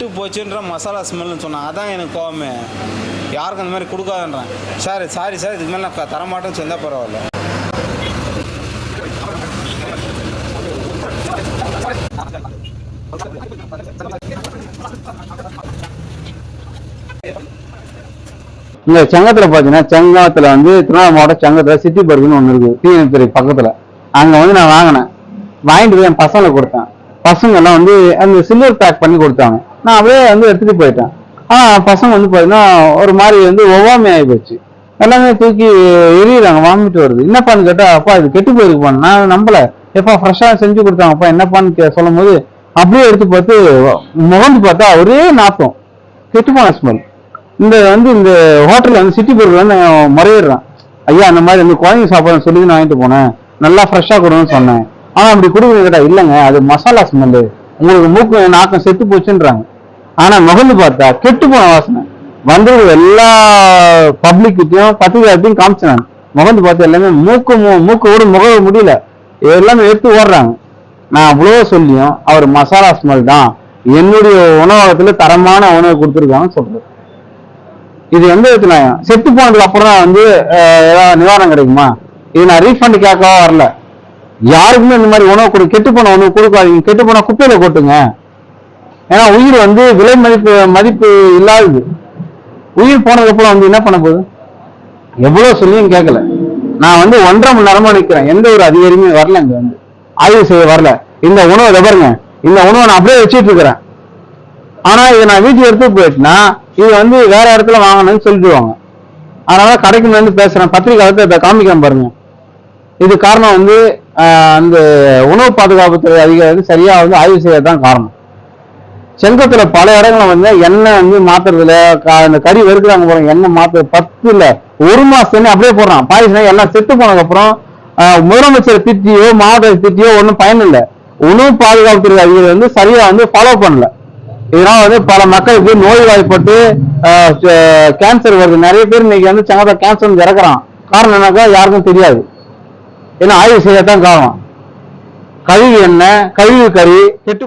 கெட்டு போச்சுன்ற மசாலா ஸ்மெல்னு சொன்னான் அதான் எனக்கு கோவமே. யாருக்கும் அந்த மாதிரி கொடுக்காதுன்றேன். சார் சாரி சார் இதுக்கு மேலே நான் தரமாட்டேன்னு சொன்னால் பரவாயில்ல. இந்த செங்கத்தில் பார்த்தீங்கன்னா செங்கத்தில் வந்து திருவண்ணாமலை மாவட்டம் செங்கத்துல சிட்டி பர்க்குன்னு ஒண்ணு இருக்கு. தீயணைத்துறை பக்கத்தில். அங்கே வந்து நான் வாங்கினேன். வாங்கிட்டு போய் என் பசங்களை கொடுத்தேன். பசங்கள்லாம் வந்து அந்த சில்வர் பேக் பண்ணி கொடுத்தாங்க. நான் அப்படியே வந்து எடுத்துட்டு போயிட்டேன். ஆனா பசங்க வந்து பாத்தீங்கன்னா ஒரு மாதிரி வந்து ஒவ்வாமை ஆகி போச்சு. எல்லாமே தூக்கி எரியுறாங்க வாமிட்டு வருது. என்னப்பான்னு கேட்டா அப்பா இது கெட்டு போயிருக்குப்பா நான் நம்பல. எப்பா ஃப்ரெஷ்ஷா செஞ்சு கொடுத்தாங்கப்பா என்னப்பான்னு கே- சொல்லும் போது அப்படியே எடுத்து பார்த்து முகந்து பார்த்தா ஒரே நாத்தம். கெட்டு போன ஸ்மெல் இந்த வந்து இந்த ஹோட்டலில் வந்து சிட்டி பொருள் வந்து முறையிடுறான். ஐயா அந்த மாதிரி வந்து குழந்தைங்க சாப்பாடு சொல்லி நான் வாங்கிட்டு போனேன். நல்லா ஃப்ரெஷ்ஷா கொடுன்னு சொன்னேன். ஆனா அப்படி கொடுக்குறது கேட்டா இல்லைங்க அது மசாலா ஸ்மெல்லு உங்களுக்கு மூக்கு நாக்கம் செத்து போச்சுன்றாங்க. ஆனா முகந்து பார்த்தா கெட்டு போன வாசனை. வந்தது எல்லா பப்ளிக்கிட்டையும் பத்திரிகையாட்டையும் காமிச்சேன் நான். முகந்து பார்த்து எல்லாமே மூக்கு மூக்கு கூட முக முடியல. எல்லாமே எடுத்து ஓடுறாங்க. நான் அவ்வளோ சொல்லியும் அவர் மசாலா ஸ்மெல் தான் என்னுடைய உணவகத்துல தரமான உணவு கொடுத்துருக்காங்கன்னு சொல்றாரு இது எந்த விதத்துல? செத்து போனதுக்கு அப்புறம் தான் வந்து ஏதாவது நிவாரணம் கிடைக்குமா? இது நான் ரீஃபண்ட் கேட்கவா வரல. யாருக்குமே இந்த மாதிரி உணவு கொடு கெட்டு போன உணவு கொடுக்காதீங்க. கெட்டு போன குப்பையில கொட்டுங்க. ஏன்னா உயிர் வந்து விலை மதிப்பு மதிப்பு இல்லாதது. உயிர் போனதுக்கு அப்புறம் வந்து என்ன பண்ண போகுது? எவ்வளவு சொல்லியும் கேட்கல. நான் வந்து ஒன்றரை மணி நேரமா நிக்கிறேன். எந்த ஒரு அதிகாரியுமே வரல இங்க வந்து. ஆய்வு செய்ய வரல. இந்த உணவை இதை பாருங்க. இந்த உணவை நான் அப்படியே வச்சுட்டு இருக்கிறேன். ஆனா இதை நான் வீட்டுக்கு எடுத்து போயிட்டுனா இது வந்து வேற இடத்துல வாங்கணும்னு சொல்லிடுவாங்க. அதனால கடைக்கு வந்து பேசுறேன். பத்திரிக்கை வந்து இதை காமிக்கிறேன் பாருங்க. இது காரணம் வந்து அந்த உணவு பாதுகாப்புத்துறை அதிகாரி வந்து சரியா வந்து ஆய்வு செய்யறதுதான் காரணம். செங்கத்துல பல இடங்களை வந்து எண்ணெய் வந்து மாத்துறதுல அந்த இந்த கறி வெறுக்கிறாங்க போறாங்க எண்ணெய் மாத்து பத்து இல்ல ஒரு மாசம் அப்படியே போடுறான். பாயசம் எல்லாம் செத்து போனதுக்கு அப்புறம் முதலமைச்சர் திட்டியோ மாவட்ட திட்டியோ ஒன்றும் பயன் இல்லை உணவு பாதுகாப்புத்துறை அதிகாரி வந்து சரியா வந்து ஃபாலோ பண்ணல. இதனால வந்து பல மக்களுக்கு நோய் வாய்ப்பட்டு கேன்சர் வருது. நிறைய பேர் இன்னைக்கு வந்து செங்கத்தை கேன்சர் வந்து இறக்குறான். காரணம் என்னக்கா யாருக்கும் தெரியாது. ஏன்னா ஆய்வு செய்யத்தான் காரணம். கழிவு எண்ணெய் கழிவு கறி கெட்டு